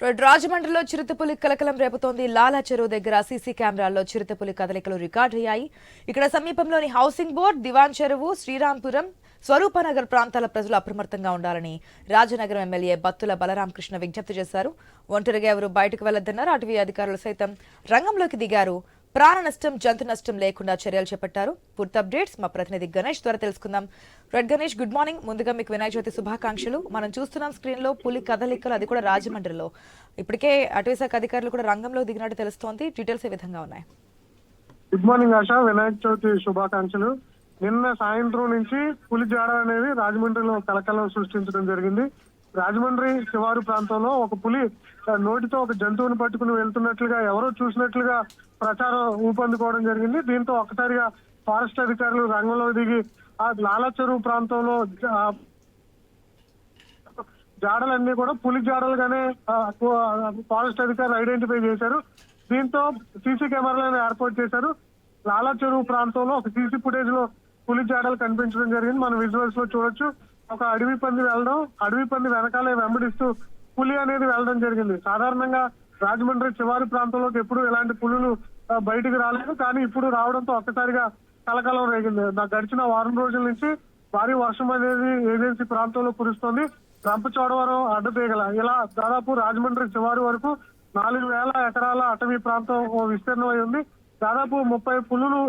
రాజమండ్రిలో చిరుతపులి కలకలం రేపుతోంది. లాలా చెరువు దగ్గర సీసీ కెమెరాల్లో చిరుతపులి కదలికలు రికార్డు అయ్యాయి. ఇక్కడ సమీపంలోని హౌసింగ్ బోర్డ్ దివాన్ చెరువు శ్రీరాంపురం స్వరూపనగర్ ప్రాంతాల ప్రజలు అప్రమత్తంగా ఉండాలని రాజనగరం ఎమ్మెల్యే బత్తుల బలరామకృష్ణ విజ్ఞప్తి చేశారు. ఒంటరిగా ఎవరు బయటకు వెళ్ళొద్దన్నారు అటవీ అధికారులు సైతం రంగంలోకి దిగారు. ప్రాణ నష్టం జంతు నష్టం లేకుండా చర్యలు చేపట్టారు. పూర్తి అప్డేట్స్ మా ప్రతినిధి గణేష్ ద్వారా తెలుసుకుందాం. రెడ్ గణేష్ గుడ్ మార్నింగ్ ముందుగా మీకు వినాయక చవితి శుభాకాంక్షలు. మనం చూస్తున్నాం స్క్రీన్లో పులి కదలికలు అది కూడా రాజమండ్రిలో. ఇప్పటికే అటవీశాఖ అధికారులు కూడా రంగంలో దిగినట్టు తెలుస్తోంది. డీటెయిల్స్ ఏ విధంగా ఉన్నాయి? Good morning Asha. Vinayaka Chavithi శుభాకాంక్షలు. నిన్న సాయంత్రం నుంచి పులి జాడ అనేది రాజమండ్రిలో కలకలం సృష్టించడం జరిగింది. రాజమండ్రి శివారు ప్రాంతంలో ఒక పులి నోటితో ఒక జంతువుని పట్టుకుని వెళ్తున్నట్లుగా ఎవరో చూసినట్లుగా ప్రచారం ఊపందుకోవడం జరిగింది. దీంతో ఒక్కసారిగా ఫారెస్ట్ అధికారులు రంగంలో దిగి ఆ లాలా చెరువు ప్రాంతంలో జాడలన్నీ కూడా పులి జాడలుగానే ఫారెస్ట్ అధికారులు ఐడెంటిఫై చేశారు. దీంతో సీసీ కెమెరాలను ఏర్పాటు చేశారు. లాలా చెరువు ప్రాంతంలో ఒక సీసీ ఫుటేజ్లో పులి జాడలు కనిపించడం జరిగింది. మనం విజువల్స్లో చూడొచ్చు. ఒక అడవి పంది వెళ్ళడం అడవి పంది వెనకాలే వెంబడిస్తూ పులి అనేది వెళ్ళడం జరిగింది. సాధారణంగా రాజమండ్రి చివరి ప్రాంతంలోకి ఎప్పుడు ఇలాంటి పులులు బయటికి రాలేదు. కానీ ఇప్పుడు రావడంతో ఒక్కసారిగా కలకలం రేగింది. నాకు గడిచిన వారం రోజుల నుంచి భారీ వర్షం అనేది ఏజెన్సీ ప్రాంతంలో కురుస్తోంది. రంపచోడవరం అడ్డతీగల. ఇలా దాదాపు రాజమండ్రి శివారు వరకు నాలుగు వేల ఎకరాల అటవీ ప్రాంతం విస్తీర్ణం అయి ఉంది. దాదాపు ముప్పై పులులు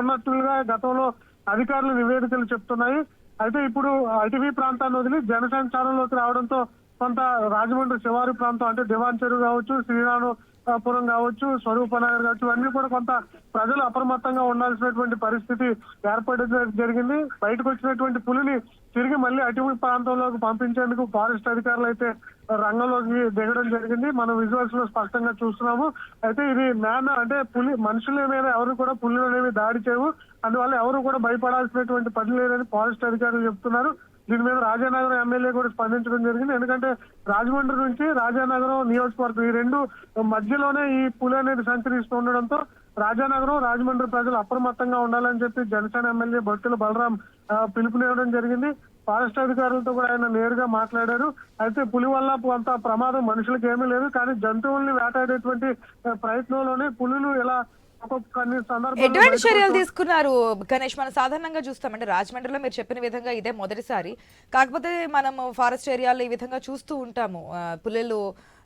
ఉన్నట్లుగా గతంలో అధికారులు నివేదికలు చెప్తున్నాయి. అయితే ఇప్పుడు అటవీ ప్రాంతాన్ని వదిలి జనసంచారంలోకి రావడంతో కొంత రాజమండ్రి శివారు ప్రాంతం అంటే దివాన్ చెరువు కావచ్చు శ్రీరామపురం కావచ్చు స్వరూపనగర్ కావచ్చు ఇవన్నీ కూడా కొంత ప్రజలు అప్రమత్తంగా ఉండాల్సినటువంటి పరిస్థితి ఏర్పడడం జరిగింది. బయటకు వచ్చినటువంటి పులిని తిరిగి మళ్ళీ అటవీ ప్రాంతంలోకి పంపించేందుకు ఫారెస్ట్ అధికారులు అయితే రంగంలోకి దిగడం జరిగింది. మనం విజువల్స్లో స్పష్టంగా చూస్తున్నాము. అయితే ఇది మ్యాన్ అంటే పులి మనుషుల మీద ఎవరు కూడా పులులు అనేవి దాడి చేయవు. అందువల్ల ఎవరు కూడా భయపడాల్సినటువంటి పని లేదని ఫారెస్ట్ అధికారులు చెప్తున్నారు. దీని మీద రాజానగరం ఎమ్మెల్యే కూడా స్పందించడం జరిగింది. ఎందుకంటే రాజమండ్రి నుంచి రాజానగరం నియోజకవర్గం ఈ రెండు మధ్యలోనే ఈ పులి అనేది సంచరిస్తూ ఉండడంతో రాజానగరం రాజమండ్రి ప్రజలు అప్రమత్తంగా ఉండాలని చెప్పి జనసేన ఎమ్మెల్యే భక్తుల బలరాం పిలుపునివ్వడం జరిగింది. ఫారెస్ట్ అధికారులతో కూడా ఆయన నేరుగా మాట్లాడారు. అయితే పులి వల్ల అంత ప్రమాదం మనుషులకు ఏమీ లేదు. కానీ జంతువుల్ని వేటాడేటువంటి ప్రయత్నంలోనే పులులు ఇలా ఎటువంటి చర్యలు తీసుకున్నారు? గణేష్ మనం సాధారణంగా చూస్తామంటే రాజమండ్రిలో మీరు చెప్పిన విధంగా ఇదే మొదటిసారి. కాకపోతే మనం ఫారెస్ట్ ఏరియాలో ఈ విధంగా చూస్తూ ఉంటాము. ఆ, పులులు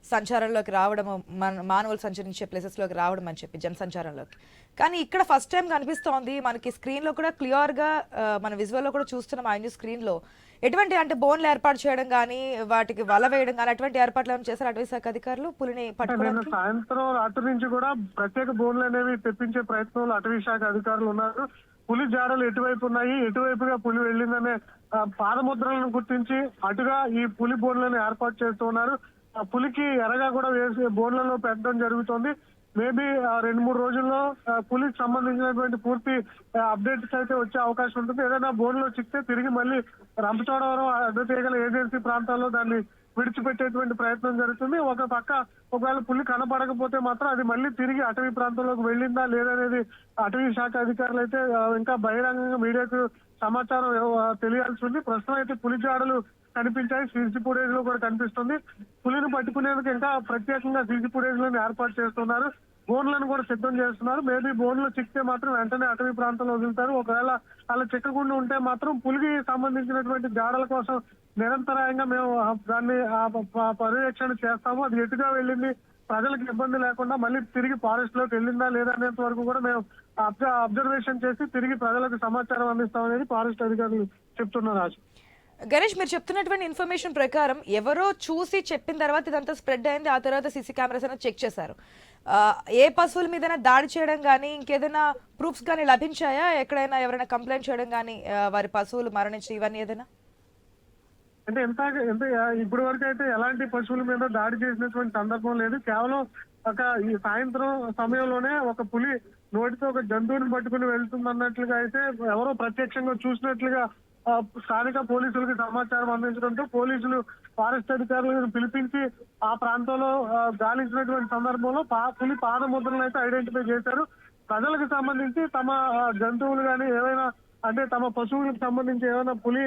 సంచారంలోకి రావడం మన మానవులు సంచరించే ప్లేసెస్లోకి రావడం అని చెప్పి జన సంచారంలోకి కానీ ఇక్కడ ఫస్ట్ టైం కనిపిస్తోంది మనకి స్క్రీన్లో కూడా క్లియర్గా ఆ, మన విజువల్లో కూడా చూస్తున్నాం ఆయన స్క్రీన్లో ఎటువంటి అంటే బోన్లు ఏర్పాటు చేయడం కానీ వాటికి వల వేయడం కానీ అటువంటి ఏర్పాట్లు ఏమైనా చేశారు అటవీ శాఖ అధికారులు పులిని పట్టుకోవడానికి? సాయంత్రం అటు నుంచి కూడా ప్రత్యేక బోన్లు అనేవి తెప్పించే ప్రయత్నంలో అటవీ శాఖ అధికారులు ఉన్నారు. పులి జాడలు ఎటువైపు ఉన్నాయి ఎటువైపుగా పులి వెళ్ళిందనే పాదముద్రలను గుర్తించి అటుగా ఈ పులి బోన్లను ఏర్పాటు చేస్తూ ఉన్నారు. పులికి ఎరగా కూడా వేసి బోన్లలో పెట్టడం జరుగుతోంది. మేబీ రెండు మూడు రోజుల్లో పులికి సంబంధించినటువంటి పూర్తి అప్డేట్స్ అయితే వచ్చే అవకాశం ఉంటుంది. ఏదైనా బోన్లో చిక్తే తిరిగి మళ్ళీ రంపచోడవరం అడ్డతీగల ఏజెన్సీ ప్రాంతాల్లో దాన్ని విడిచిపెట్టేటువంటి ప్రయత్నం జరుగుతుంది. ఒక పక్క ఒకవేళ పులి కనపడకపోతే మాత్రం అది మళ్ళీ తిరిగి అటవీ ప్రాంతంలోకి వెళ్ళిందా లేదనేది అటవీ శాఖ అధికారులు అయితే ఇంకా బహిరంగంగా మీడియాకు సమాచారం తెలియాల్సి ఉంది. ప్రస్తుతం అయితే పులి జాడలు కనిపించాయి. సీసీ ఫుటేజ్లో కూడా కనిపిస్తుంది. పులిని పట్టుకునేందుకు ఇంకా ప్రత్యేకంగా సీసీ ఫుటేజ్లను ఏర్పాటు చేస్తున్నారు. బోన్లను కూడా సిద్ధం చేస్తున్నారు. మేబీ బోన్లు చిక్తే మాత్రం వెంటనే అటవీ ప్రాంతంలో వదులుతారు ఒకవేళ అలా చిక్కకుండా ఉంటే మాత్రం పులికి సంబంధించినటువంటి జాడల కోసం నిరంతరాయంగా మేము దాన్ని ఆ పర్యవేక్షణ చేస్తాము. అది ఎటుగా వెళ్ళింది ప్రజలకు ఇబ్బంది లేకుండా మళ్ళీ తిరిగి ఫారెస్ట్లోకి వెళ్ళిందా లేదా అనేంత వరకు కూడా మేము అబ్జర్వేషన్ చేసి తిరిగి ప్రజలకు సమాచారం అందిస్తామనేది ఫారెస్ట్ అధికారులు చెప్తున్నారు రాజు. గణేష్ మీరు చెప్తున్నటువంటి ఇన్ఫర్మేషన్ ప్రకారం ఎవరో చూసి చెప్పిన తర్వాత ఇదంతా స్ప్రెడ్ అయింది. ఆ తర్వాత సీసీ కెమెరాస్ అయినా చెక్ చేశారు. ఏ పశువుల మీద దాడి చేయడం కానీ ఇంకేదైనా ప్రూఫ్స్ కానీ లభించాయా? ఎక్కడైనా ఎవరైనా కంప్లైంట్ చేయడం కానీ వారి పశువులు మరణించి ఇవన్నీ ఏదైనా? అంటే ఎంత ఎంత ఇప్పటి వరకు అయితే ఎలాంటి పశువుల మీద దాడి చేసినటువంటి సందర్భం లేదు. కేవలం ఒక ఈ సాయంత్రం సమయంలోనే ఒక పులి నోటితో ఒక జంతువుని పట్టుకుని వెళ్తుందన్నట్లుగా అయితే ఎవరో ప్రత్యక్షంగా చూసినట్లుగా ఆ, స్థానిక పోలీసులకు సమాచారం అందించడంతో పోలీసులు ఫారెస్ట్ అధికారులను పిలిపించి ఆ ప్రాంతంలో గాలించినటువంటి సందర్భంలో పా పులి పాదముద్రలను అయితే ఐడెంటిఫై చేశారు. ప్రజలకు సంబంధించి తమ జంతువులు కానీ ఏవైనా అంటే తమ పశువులకు సంబంధించి ఏమైనా పులి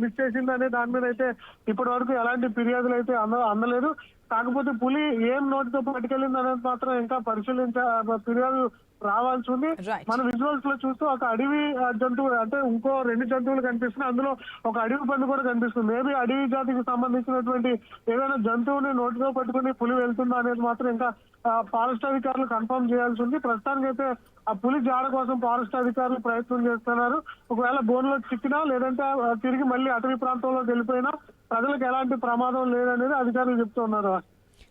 మిస్ చేసిందనే దాని మీద అయితే ఇప్పటి వరకు ఎలాంటి ఫిర్యాదులు అయితే అంద అందలేదు. కాకపోతే పులి ఏం నోటితో పట్టుకెళ్ళింది అనేది మాత్రం ఇంకా పరిశీలించ ఫిర్యాదు రావాల్సి ఉంది. మన విజువల్స్లో చూస్తూ ఒక అడవి జంతువు అంటే ఇంకో రెండు జంతువులు కనిపిస్తున్నాయి. అందులో ఒక అడవి పండు కూడా కనిపిస్తుంది. మేబీ అడవి జాతికి సంబంధించినటువంటి ఏదైనా జంతువుని నోటితో పట్టుకుని పులి వెళ్తుందా అనేది మాత్రం ఇంకా ఫారెస్ట్ అధికారులు కన్ఫర్మ్ చేయాల్సి ఉంది. ప్రస్తుతానికి అయితే ఆ పులి జాడ కోసం ఫారెస్ట్ అధికారులు ప్రయత్నం చేస్తున్నారు. ఒకవేళ బోన్లో చిక్కినా లేదంటే తిరిగి మళ్ళీ అటవీ ప్రాంతంలోకి వెళ్ళిపోయినా ప్రజలకు ఎలాంటి ప్రమాదం లేదనేది అధికారులు చెప్తున్నారు